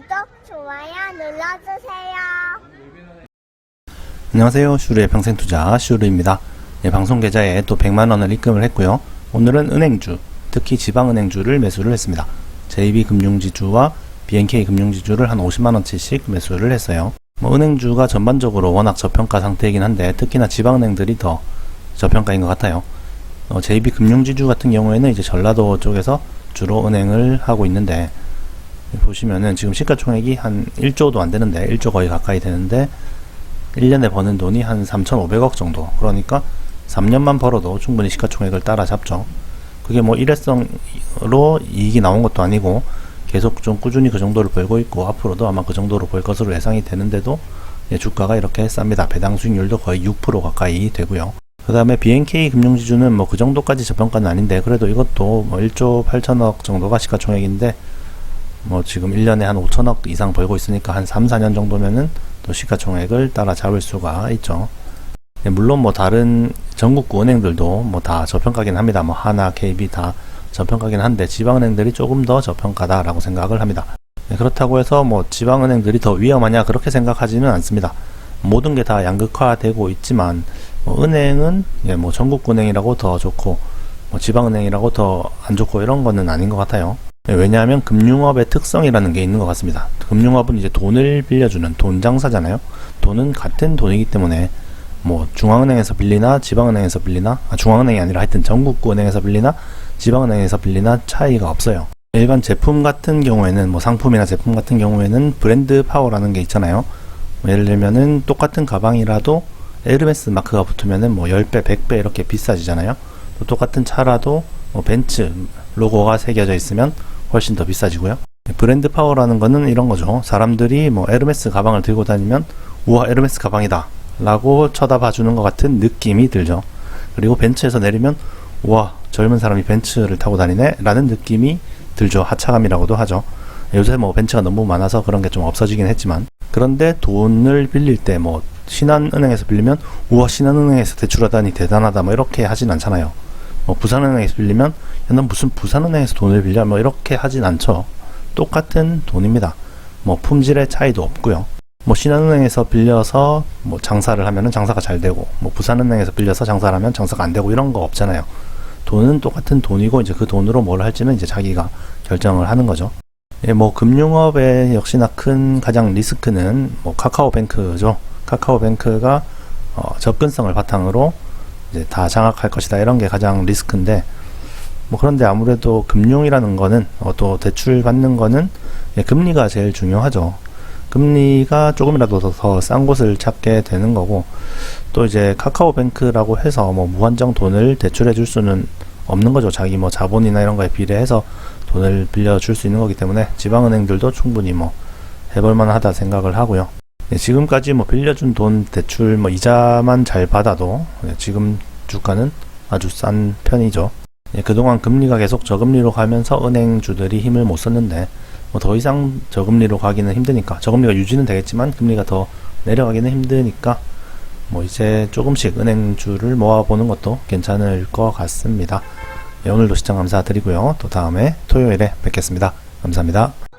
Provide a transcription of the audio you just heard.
구독, 좋아요 눌러주세요. 안녕하세요. 슈르의 평생투자 슈르입니다. 예, 방송 계좌에 또 100만원을 입금을 했고요. 오늘은 은행주, 특히 지방은행주를 매수를 했습니다. JB금융지주와 BNK 금융지주를 한 50만원치씩 매수를 했어요. 뭐 은행주가 전반적으로 워낙 저평가 상태이긴 한데 특히나 지방은행들이 더 저평가인 것 같아요. 어, JB금융지주 같은 경우에는 이제 전라도 쪽에서 주로 은행을 하고 있는데 보시면은 지금 시가총액이 한 1조도 안 되는데 1조 거의 가까이 되는데 1년에 버는 돈이 한 3,500억 정도. 그러니까 3년만 벌어도 충분히 시가총액을 따라잡죠. 그게 뭐 일회성으로 이익이 나온 것도 아니고 계속 좀 꾸준히 그 정도를 벌고 있고 앞으로도 아마 그 정도로 벌 것으로 예상이 되는데도 예, 주가가 이렇게 쌉니다. 배당 수익률도 거의 6% 가까이 되고요. 그 다음에 BNK 금융지주는 뭐 그 정도까지 저평가는 아닌데 그래도 이것도 뭐 1조 8천억 정도가 시가총액인데 뭐 지금 1년에 한 5천억 이상 벌고 있으니까 한 3, 4년 정도면은 또 시가총액을 따라잡을 수가 있죠. 네, 물론 뭐 다른 전국구 은행들도 뭐 다 저평가긴 합니다. 뭐 하나, KB 다 저평가긴 한데 지방은행들이 조금 더 저평가다라고 생각을 합니다. 네, 그렇다고 해서 뭐 지방은행들이 더 위험하냐 그렇게 생각하지는 않습니다. 모든 게 다 양극화되고 있지만 뭐 은행은 예, 뭐 전국은행이라고 더 좋고 뭐 지방은행이라고 더 안 좋고 이런 거는 아닌 것 같아요. 네, 왜냐하면 금융업의 특성이라는 게 있는 것 같습니다. 금융업은 이제 돈을 빌려주는 돈 장사잖아요. 돈은 같은 돈이기 때문에 뭐 중앙은행에서 빌리나 지방은행에서 빌리나 아, 중앙은행이 아니라 하여튼 전국구 은행에서 빌리나 지방은행에서 빌리나 차이가 없어요. 일반 제품 같은 경우에는 뭐 상품이나 제품 같은 경우에는 브랜드 파워라는 게 있잖아요. 뭐 예를 들면은 똑같은 가방이라도 에르메스 마크가 붙으면은 뭐 10배, 100배 이렇게 비싸지잖아요. 또 똑같은 차라도 뭐 벤츠 로고가 새겨져 있으면 훨씬 더 비싸지고요. 브랜드 파워라는 거는 이런 거죠. 사람들이 뭐 에르메스 가방을 들고 다니면 우와 에르메스 가방이다 라고 쳐다봐 주는 것 같은 느낌이 들죠. 그리고 벤츠에서 내리면 우와 젊은 사람이 벤츠를 타고 다니네 라는 느낌이 들죠. 하차감이라고도 하죠. 요새 뭐 벤츠가 너무 많아서 그런 게 좀 없어지긴 했지만 그런데 돈을 빌릴 때 뭐 신한은행에서 빌리면 우와 신한은행에서 대출하다니 대단하다 뭐 이렇게 하진 않잖아요. 뭐 부산은행에서 빌리면 야, 넌 무슨 부산은행에서 돈을 빌려 뭐 이렇게 하진 않죠. 똑같은 돈입니다. 뭐 품질의 차이도 없고요. 뭐 신한은행에서 빌려서 뭐 장사를 하면은 장사가 잘 되고 뭐 부산은행에서 빌려서 장사를 하면 장사가 안 되고 이런 거 없잖아요. 돈은 똑같은 돈이고 이제 그 돈으로 뭘 할지는 이제 자기가 결정을 하는 거죠. 예, 뭐 금융업의 역시나 큰 가장 리스크는 뭐 카카오뱅크죠. 카카오뱅크가 어, 접근성을 바탕으로 이제 다 장악할 것이다 이런 게 가장 리스크인데 뭐 그런데 아무래도 금융이라는 거는 어, 또 대출 받는 거는 예, 금리가 제일 중요하죠. 금리가 조금이라도 더 싼 곳을 찾게 되는 거고 또 이제 카카오뱅크라고 해서 뭐 무한정 돈을 대출해 줄 수는 없는 거죠. 자기 뭐 자본이나 이런 거에 비례해서 돈을 빌려 줄 수 있는 거기 때문에 지방은행들도 충분히 뭐 해볼 만하다 생각을 하고요. 네, 지금까지 뭐 빌려준 돈 대출 뭐 이자만 잘 받아도 네, 지금 주가는 아주 싼 편이죠. 예, 그동안 금리가 계속 저금리로 가면서 은행주들이 힘을 못 썼는데 뭐 더 이상 저금리로 가기는 힘드니까 저금리가 유지는 되겠지만 금리가 더 내려가기는 힘드니까 뭐 이제 조금씩 은행주를 모아보는 것도 괜찮을 것 같습니다. 예, 오늘도 시청 감사드리고요. 또 다음에 토요일에 뵙겠습니다. 감사합니다.